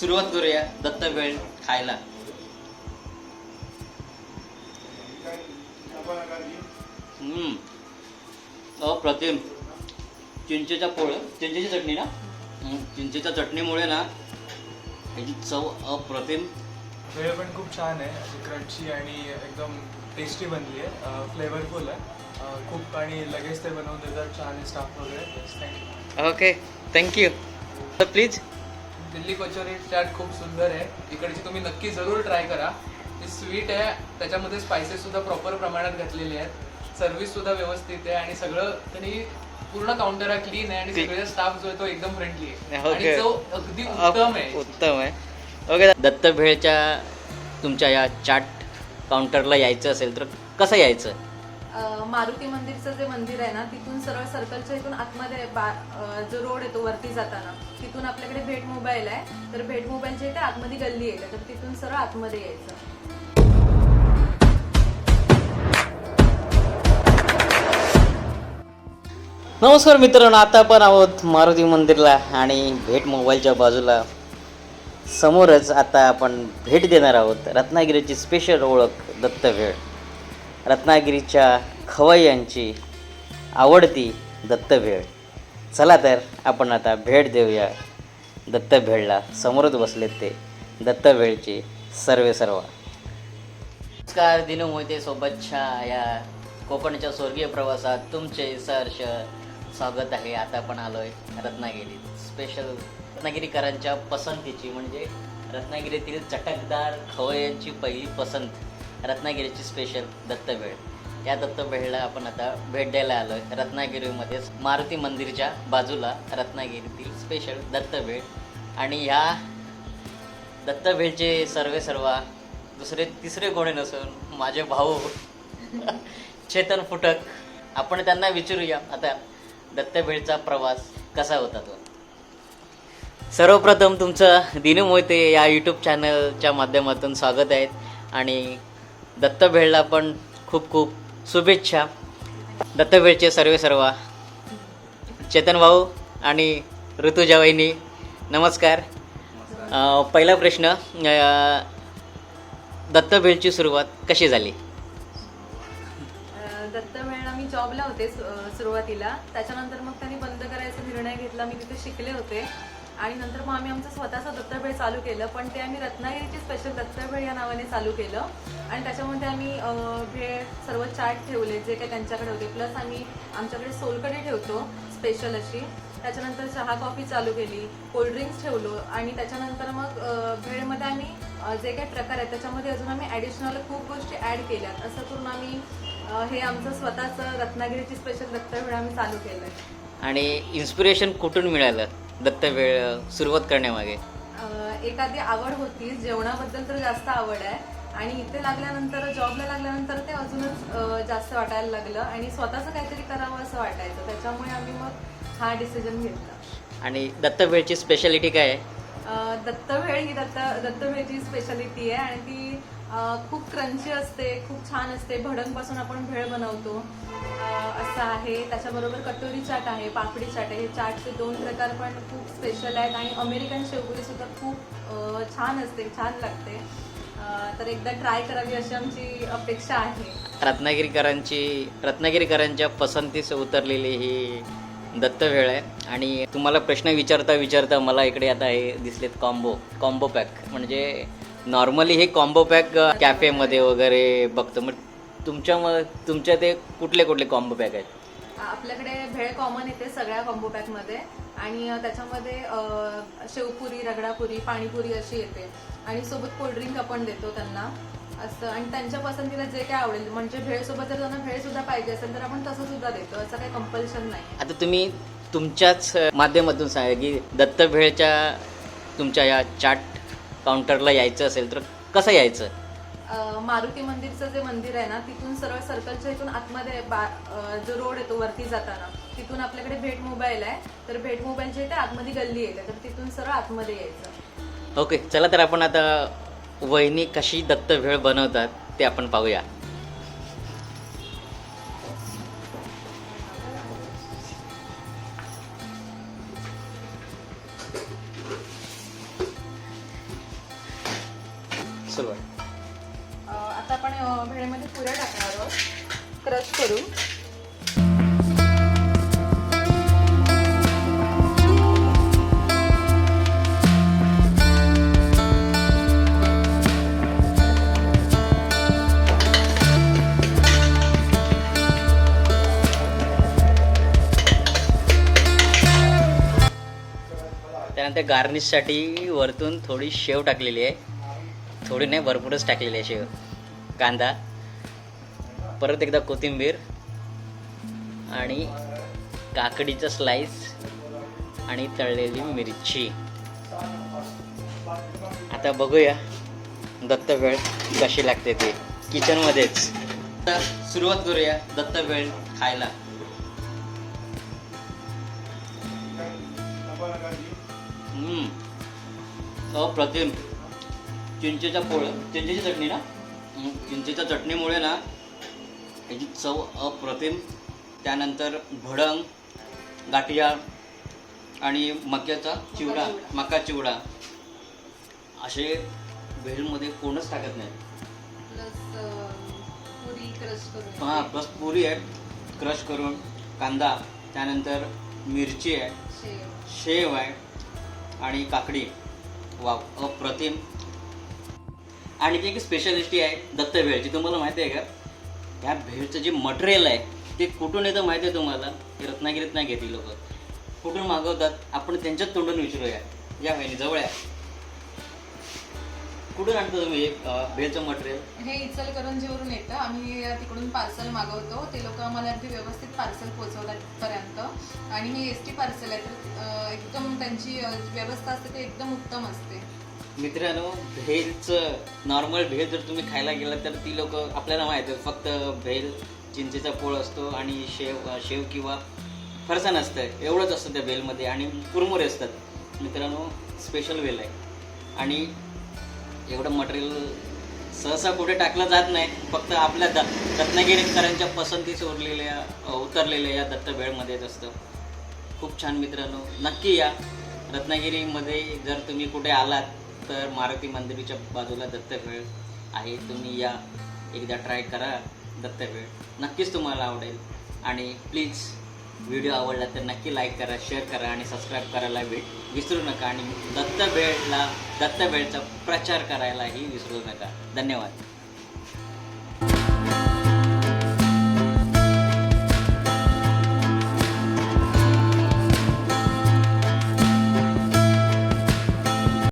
सुरुवात करूया दत्त वेळ खायला. अप्रतिम चिंचेच्या पोळ चिंचेची चटणी ना? चिंचेच्या चटणीमुळे ना ह्याची चव अप्रतिम. भेळ पण खूप छान आहे अशी क्रंची आणि एकदम टेस्टी बनली आहे. फ्लेवरफुल आहे. खूप आणि लगेच ते बनवून देतात छान स्टाफ वगैरे. Thank you okay thank you please Delhi kachori chaat खूप सुंदर आहे. इकडची तुम्ही नक्की जरूर ट्राय करा. ती स्वीट आहे. त्याच्यामध्ये स्पायसेस सुद्धा प्रॉपर प्रमाणात घातलेले आहेत. सर्व्हिस सुद्धा व्यवस्थित आहे आणि सगळं त्यांनी पूर्ण काउंटर क्लीन आहे आणि Clean. सगळे स्टाफ जो आहे तो एकदम फ्रेंडली आहे. आणि चव अगदी उत्तम आहे. उत्तम आहे. ओके दत्त भेळच्या तुमच्या या चाट काउंटरला यायचं असेल तर कसं यायचं? मारुती मंदिरचं जे मंदिर आहे ना तिथून सरळ सर्कलच्या इथून आतमध्ये बा- जो रोड येतो वरती जाताना तिथून आपल्याकडे भेट मोबाईल आहे. तर भेट मोबाईलच्या इथे आतमध्ये गल्ली आहे. तर तिथून सरळ आतमध्ये यायचं. नमस्कार मित्रांनो आता आपण आहोत मारुती मंदिरला आणि भेट मोबाईलच्या बाजूला. समोरच आता आपण भेट देणार आहोत. रत्नागिरीची स्पेशल ओळख दत्त रत्नागिरीच्या खवय्यांची आवडती दत्तभेळ. चला तर आपण आता भेट देऊया दत्तभेळला. समोरच बसलेत ते दत्तभेळचे सर्वे सर्व. नमस्कार दिनू मोहिते सोबतच्या या कोकणच्या स्वर्गीय प्रवासात तुमचे सहर्ष स्वागत आहे. आता आपण आलोय रत्नागिरीत. स्पेशल रत्नागिरीकरांच्या पसंतीची म्हणजे रत्नागिरीतील चटकदार खवय्यांची पहिली पसंत. रत्नागिरीची स्पेशल दत्तभेळ या दत्तभेळला आपण आता भेट द्यायला आलोय. रत्नागिरीमध्ये मारुती मंदिरच्या बाजूला रत्नागिरीतील स्पेशल दत्तभेळ आणि ह्या दत्तभेळचे सर्वे सर्वा दुसरे तिसरे कोणी नसून माझे भाऊ चेतन फुटक. आपण त्यांना विचारूया आता दत्तभेळचा प्रवास कसा होता तो. सर्वप्रथम तुमचं दिनू मोहिते या यूट्यूब चॅनलच्या माध्यमातून स्वागत आहे. आणि दत्तभेळला पण खूप खूप शुभेच्छा. दत्तभेळचे सर्वे सर्व. चेतन भाऊ आणि ऋतुजा वहिनी नमस्कार. पहिला प्रश्न दत्तभेळची सुरुवात कशी झाली? अ, दत्तमेळला मी जॉबला होते सु- सुरुवातीला. त्याच्यानंतर मग त्यांनी बंद करायचा निर्णय घेतला. मी तिथे शिकले होते. आणि नंतर मग आम्ही आमचं स्वतःचं दत्तबेळ चालू केलं पण ते आम्ही रत्नागिरीची स्पेशल दत्तबेळ या नावाने चालू केलं. आणि त्याच्यामध्ये आम्ही भेळ सर्व चाट ठेवले जे काही त्यांच्याकडे होते. प्लस आम्ही आमच्याकडे सोलकडे ठेवतो स्पेशल अशी. त्याच्यानंतर चहा कॉफी चालू केली कोल्ड्रिंक्स ठेवलो. आणि त्याच्यानंतर मग भेळमध्ये आम्ही जे काही प्रकार आहेत त्याच्यामध्ये अजून आम्ही ॲडिशनल खूप गोष्टी ॲड केल्यात. असं करून आम्ही हे आमचं स्वतःचं रत्नागिरीची स्पेशल दत्तभेळ आम्ही चालू केलं आहे आणि इन्स्पिरेशन कुठून मिळालं? दत्तभेळ सुरुवात करण्यामागे. एखादी आवड होती जेवणाबद्दल तर जास्त आवड आहे. आणि इथे लागल्यानंतर जॉबला लागल्यानंतर ते अजूनच अ, जास्त वाटायला लागलं. आणि स्वतःचं काहीतरी करावं असं वाटायचं. त्याच्यामुळे आम्ही मग हा डिसिजन घेतला. आणि दत्तभेळची स्पेशालिटी काय आहे? दत्तभेळ ही दत्त दत्तभेळची स्पेशालिटी आहे आणि ती खूप क्रंची असते खूप छान असते. भडंगपासून आपण भेळ बनवतो. असं आहे. त्याच्याबरोबर कटोरी चाट आहे पापडी चाट आहे. हे चाटचे दोन प्रकार पण खूप स्पेशल आहेत आणि अमेरिकन शेवगुरीसुद्धा खूप छान असते छान लागते. तर एकदा ट्राय करावी अशी आमची अपेक्षा आहे. रत्नागिरीकरांची रत्नागिरीकरांच्या पसंतीस उतरलेली ही दत्त वेळ आहे. आणि तुम्हाला प्रश्न विचारता विचारता मला इकडे आता हे दिसलेत कॉम्बो कॉम्बो पॅक म्हणजे नॉर्मली हे कॉम्बो पॅक कॅफेमध्ये वगैरे बघतो. मग तुमच्या मग तुमच्या ते कुठले कुठले कॉम्बो पॅक आहेत? आपल्याकडे भेळ कॉमन येते सगळ्या कॉम्बो पॅकमध्ये आणि त्याच्यामध्ये शेवपुरी रगडापुरी पाणीपुरी अशी येते. आणि सोबत कोल्ड्रिंक आपण देतो त्यांना. असं. आणि त्यांच्या पसंतीला जे काय आवडेल म्हणजे भेळ सोबत जर त्यांना भेळ सुद्धा पाहिजे असेल तर आपण तसं सुद्धा देतो. असं काही कंपल्शन नाही आता तुम्ही तुमच्याच माध्यमातून सांगा की दत्तभेळच्या तुमच्या या चाट काउंटरला यायचं असेल तर कसं यायचं? मारुती मंदिरचं जे मंदिर आहे ना तिथून सरळ सर्कलच्या इथून आतमध्ये बा जो रोड येतो वरती जाताना तिथून आपल्याकडे भेट मोबाईल आहे. तर भेट मोबाईलच्या इथे आतमध्ये गल्ली येते तर तिथून सरळ आतमध्ये यायचं. ओके चला तर आपण आता वहिनी कशी दत्तभेळ बनवतात ते आपण पाहूया. आता आपण भेळेमध्ये पुऱ्या टाकणार आहोत. क्रश करू गार्निशसाठी वरतून थोडी शेव टाकलेली आहे. थोडी नाही भरपूरच टाकलेली आहे शेव. कांदा. परत एकदा कोथिंबीर. आणि काकडीचं स्लाइस आणि तळलेली मिरची. आता बघूया दत्तवेळ कशी लागते ते. किचनमध्येच सुरुवात करूया दत्तवेळ खायला. अप्रतिम. चिंचेचा पोळ चिंचेची चटणी ना? चिंचेच्या चटणीमुळे ना याची चव अप्रतिम. त्यानंतर भडंग गाठिया आणि मक्याचा चिवडा मका चिवडा. असे भेळमध्ये कोणच टाकत नाही. हां प्लस पुरी आहे. क्रश करून. कांदा त्यानंतर मिरची आहे. शेव. शेव आहे. आणि काकडी. वाव अप्रतिम. आणि ती एक स्पेशालिटी आहे दत्त भेळची तुम्हाला माहिती आहे का? ह्या भेळचं जे मटेरियल आहे ते कुठून येतं माहिती आहे तुम्हाला? हे रत्नागिरीत नाही घेतली लोक. कुठून मागवतात? आपण त्यांच्याच तोंडून विचारूया. या बहिणी जवळ आहे कुठून आणता तुम्ही? अं, भेळचं मटेरियल हे इचलकरंजीवरून येतं. आम्ही तिकडून पार्सल मागवतो. ते लोक आम्हाला अगदी व्यवस्थित पार्सल पोहोचवतात पर्यंत आणि हे एस टी पार्सल आहे. तर अं, एकदम त्यांची अं, व्यवस्था असते ते एकदम उत्तम असते. मित्रांनो भेलचं नॉर्मल भेल जर तुम्ही खायला गेला तर ती लोक आपल्याला माहिती आहे फक्त भेल चिंचेचा पोळ असतो आणि शेव शेव किंवा फरसाण असतं. एवढंच असतं त्या भेलमध्ये आणि कुरमुरे असतात. मित्रांनो स्पेशल भेल आहे. आणि एवढं मटेरियल सहसा कुठे टाकलं जात नाही. फक्त आपल्या द रत्नागिरीकरांच्या पसंतीस उरलेल्या उतरलेल्या या दत्त भेळमध्येच असतं खूप छान मित्रांनो नक्की या. रत्नागिरीमध्ये जर तुम्ही कुठे आलात तर मारुती मंदिराच्या बाजूला दत्तबेळ आहे. तुम्ही या. एकदा ट्राय करा दत्तभेळ नक्कीच तुम्हाला आवडेल. आणि प्लीज व्हिडिओ आवडला तर नक्की लाईक करा शेअर करा आणि सबस्क्राईब करायला भेट विसरू नका आणि दत्तबेळला दत्तबेळचा प्रचार करायलाही विसरू नका. धन्यवाद.